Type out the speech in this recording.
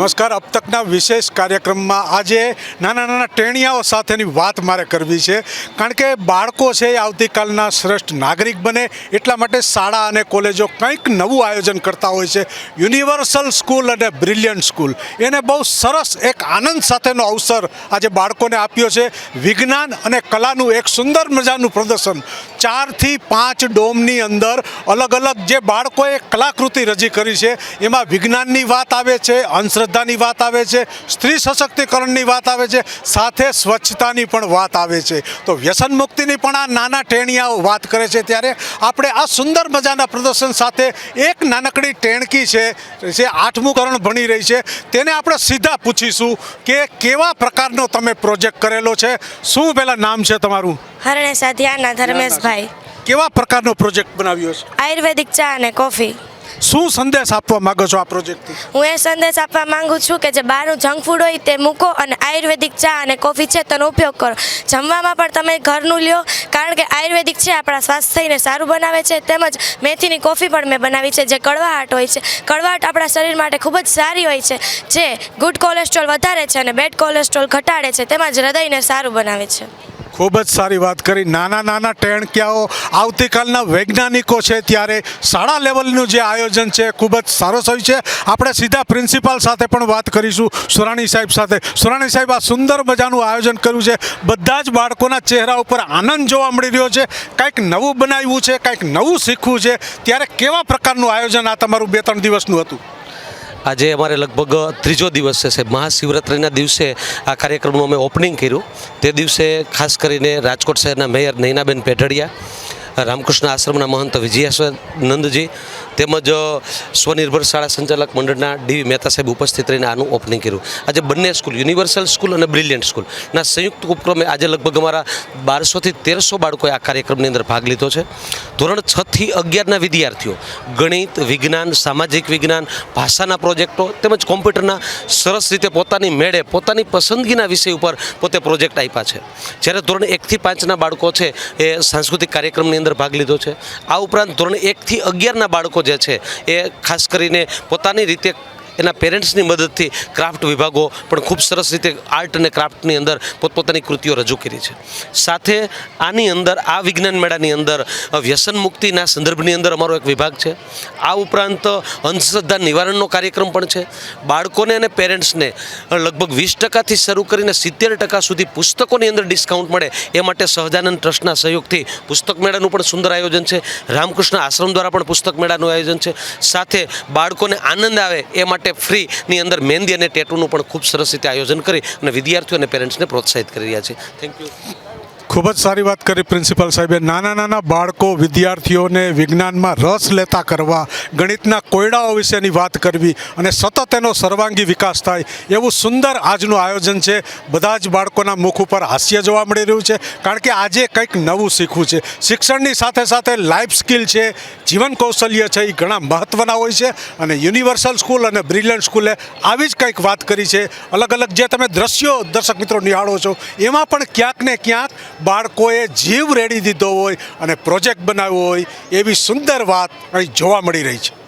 નમસ્કાર. અબ તકના વિશેષ કાર્યક્રમમાં આજે નાના નાના ટેણિયાઓ સાથેની વાત મારે કરવી છે. કારણ કે બાળકો છે એ આવતીકાલના શ્રેષ્ઠ નાગરિક બને, એટલા માટે શાળા અને કોલેજો કંઈક નવું આયોજન કરતા હોય છે. યુનિવર્સલ સ્કૂલ અને બ્રિલિયન્ટ સ્કૂલ. એને બહુ સરસ એક આનંદ સાથેનો અવસર આજે બાળકોને આપ્યો છે. વિજ્ઞાન અને કલાનું એક સુંદર મજાનું પ્રદર્શન. ચારથી પાંચ ડોમની અંદર અલગ અલગ જે બાળકોએ કલાકૃતિ રજી કરી છે, એમાં વિજ્ઞાનની વાત આવે છે અંધશ્રદ્ધાની વાત આવે છે સ્ત્રી સશક્તિકરણની વાત આવે છે સાથે સ્વચ્છતાની પણ વાત આવે છે. તો વ્યસન મુક્તિની પણ આ નાના ટેણિયાઓ વાત કરે છે ત્યારે આપણે આ સુંદર મજાના પ્રદર્શન સાથે એક નાનકડી ટેણકી છે જે આઠમું કરણ ભણી રહી છે તેને આપણે સીધા પૂછીશું કે કેવા પ્રકારનો તમે પ્રોજેક્ટ કરેલો છે? શું પહેલાં નામ છે તમારું? હરણે સાધ્યાના ધર્મેશભાઈ. કેવા પ્રકારનો પ્રોજેક્ટ બનાવ્યો છે? આયુર્વેદિક ચા અને કોફી. શું સંદેશ આપવા માંગો છો આ પ્રોજેક્ટથી? હું એ સંદેશ આપવા માંગુ છું કે જે બહારનું જંક ફૂડ હોય તે મૂકો અને આયુર્વેદિક ચા અને કોફી છે તેનો ઉપયોગ કરો. જમવામાં પણ તમે ઘરનું લ્યો, કારણ કે આયુર્વેદિક છે, આપણા સ્વાસ્થ્યને સારું બનાવે છે. તેમજ મેથીની કોફી પણ મેં બનાવી છે, જે કડવાહટ હોય છે. કડવાહટ આપણા શરીર માટે ખૂબ જ સારી હોય છે, જે ગુડ કોલેસ્ટ્રોલ વધારે છે અને બેડ કોલેસ્ટ્રોલ ઘટાડે છે, તેમજ હૃદયને સારું બનાવે છે. ખૂબ જ સારી વાત કરી. નાના નાના ટેણક્યાઓ આવતીકાલના વૈજ્ઞાનિકો છે ત્યારે શાળા લેવલનું જે આયોજન છે, ખૂબ જ સારો હોય છે. આપણે સીધા પ્રિન્સિપાલ સાથે પણ વાત કરીશું, સુરાણી સાહેબ સાથે. સુરાણી સાહેબ, આ સુંદર મજાનું આયોજન કર્યું છે. બધા જ બાળકોના ચહેરા ઉપર આનંદ જોવા મળી રહ્યો છે. કંઈક નવું બનાવ્યું છે, કંઈક નવું શીખવું છે. ત્યારે કેવા પ્રકારનું આયોજન આ તમારું બે ત્રણ દિવસનું હતું? આજે અમારે લગભગ ત્રીજો દિવસ છે સાહેબ. મહાશિવરાત્રિના દિવસે આ કાર્યક્રમનું અમે ઓપનિંગ કર્યું. તે દિવસે ખાસ કરીને રાજકોટ શહેરના મેયર નૈનાબેન પેઢડિયા, રામકૃષ્ણ આશ્રમના મહંત વિજયાનંદજી તેમજ સ્વનિર્ભર શાળા સંચાલક મંડળના ડીવી મહેતા સાહેબ ઉપસ્થિત રહીને આનું ઓપનિંગ કર્યું. આજે બંને સ્કૂલ યુનિવર્સલ સ્કૂલ અને બ્રિલિયન્ટ સ્કૂલના સંયુક્ત ઉપક્રમે આજે લગભગ અમારા બારસોથી તેરસો બાળકોએ આ કાર્યક્રમની અંદર ભાગ લીધો છે. ધોરણ છથી અગિયારના વિદ્યાર્થીઓ, ગણિત, વિજ્ઞાન, સામાજિક વિજ્ઞાન, ભાષાના પ્રોજેક્ટો તેમજ કોમ્પ્યુટરના સરસ રીતે પોતાની મેળે, પોતાની પસંદગીના વિષય ઉપર પોતે પ્રોજેક્ટ આપ્યા છે. જ્યારે ધોરણ એકથી પાંચના બાળકો છે એ સાંસ્કૃતિક કાર્યક્રમની અંદર ભાગ લીધો છે. આ ઉપરાંત ધોરણ એકથી અગિયારના બાળકો જે છે એ ખાસ કરીને પોતાની રીતે એના પેરેન્ટ્સની મદદથી ક્રાફ્ટ વિભાગો પણ ખૂબ સરસ રીતે આર્ટ અને ક્રાફ્ટની અંદર પોતપોતાની કૃતિઓ રજૂ કરી છે. સાથે આની અંદર, આ વિજ્ઞાન મેળાની અંદર વ્યસન મુક્તિના સંદર્ભની અંદર અમારો એક વિભાગ છે. આ ઉપરાંત અંધશ્રદ્ધા નિવારણનો કાર્યક્રમ પણ છે. બાળકોને અને પેરેન્ટ્સને લગભગ વીસ ટકાથી શરૂ કરીને સિત્તેર ટકા સુધી પુસ્તકોની અંદર ડિસ્કાઉન્ટ મળે એ માટે સહજાનંદ ટ્રસ્ટના સહયોગથી પુસ્તક મેળાનું પણ સુંદર આયોજન છે. રામકૃષ્ણ આશ્રમ દ્વારા પણ પુસ્તક મેળાનું આયોજન છે. સાથે બાળકોને આનંદ આવે એ માટે ફ્રીની અંદર મહેંદી અને ટેટુનું પણ ખૂબ સરસ રીતે આયોજન કરી અને વિદ્યાર્થીઓ અને પેરેન્ટ્સને પ્રોત્સાહિત કરી રહ્યા છે. થેન્ક યુ ખૂબ જ સારી વાત કરી પ્રિન્સિપાલ સાહેબે. નાના નાના બાળકો, વિદ્યાર્થીઓને વિજ્ઞાનમાં રસ લેતા કરવા, ગણિતના કોયડાઓ વિશેની વાત કરવી અને સતત એનો સર્વાંગી વિકાસ થાય એવું સુંદર આજનું આયોજન છે. બધા જ બાળકોના મુખ ઉપર હાસ્ય જોવા મળી રહ્યું છે. કારણ કે આજે કંઈક નવું શીખવું છે. શિક્ષણની સાથે સાથે લાઈફ સ્કિલ છે, જીવન કૌશલ્ય છે, એ ઘણા મહત્ત્વના હોય છે અને યુનિવર્સલ સ્કૂલ અને બ્રિલિયન્ટ સ્કૂલે આવી જ કંઈક વાત કરી છે. અલગ અલગ જે તમે દ્રશ્યો દર્શક મિત્રો નિહાળો છો, એમાં પણ ક્યાંક ને ક્યાંક બાળકોએ જીવ રેડી દીધો હોય અને પ્રોજેક્ટ બનાવ્યો હોય એવી સુંદર વાત અહીં જોવા મળી રહી છે.